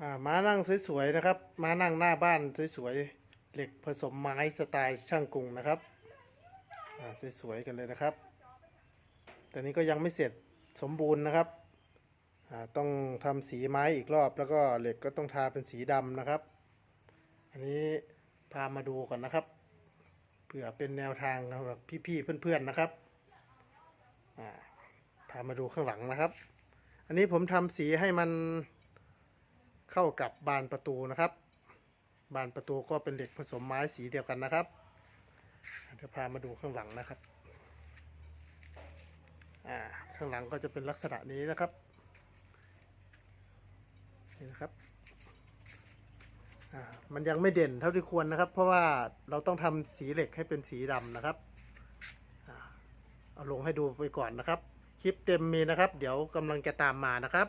อ่าม้านั่งสวยๆนะครับ ม้านั่งหน้าบ้านสวยๆเหล็กผสมไม้สไตล์ช่างกรุงนะครับอ่าสวยๆกันเลยนะครับ แต่นี้ก็ยังไม่เสร็จสมบูรณ์นะครับอ่าต้องทำสีไม้อีกรอบ แล้วก็เหล็กก็ต้องทาเป็นสีดำนะครับ อันนี้พามาดูก่อนนะครับเผื่อเป็นแนวทางสำหรับพี่ๆเพื่อนๆนะครับอ่าพามาดูข้างหลังนะครับ อันนี้ผมทำสีให้มัน เข้ากับบานประตูนะครับ บานประตูก็เป็นเหล็กผสมไม้สีเดียวกันนะครับเดี๋ยวพามาดูข้างหลังนะครับอ่าข้างหลังก็จะเป็นลักษณะนี้นะครับนี่นะครับอ่ามันยังไม่เด่นเท่าที่ควรนะครับ เพราะว่าเราต้องทำสีเหล็กให้เป็นสีดำนะครับอเอาลงให้ดูไปก่อนนะครับ คลิปเต็มมีนะครับ เดี๋ยวกำลังจะตามมานะครับ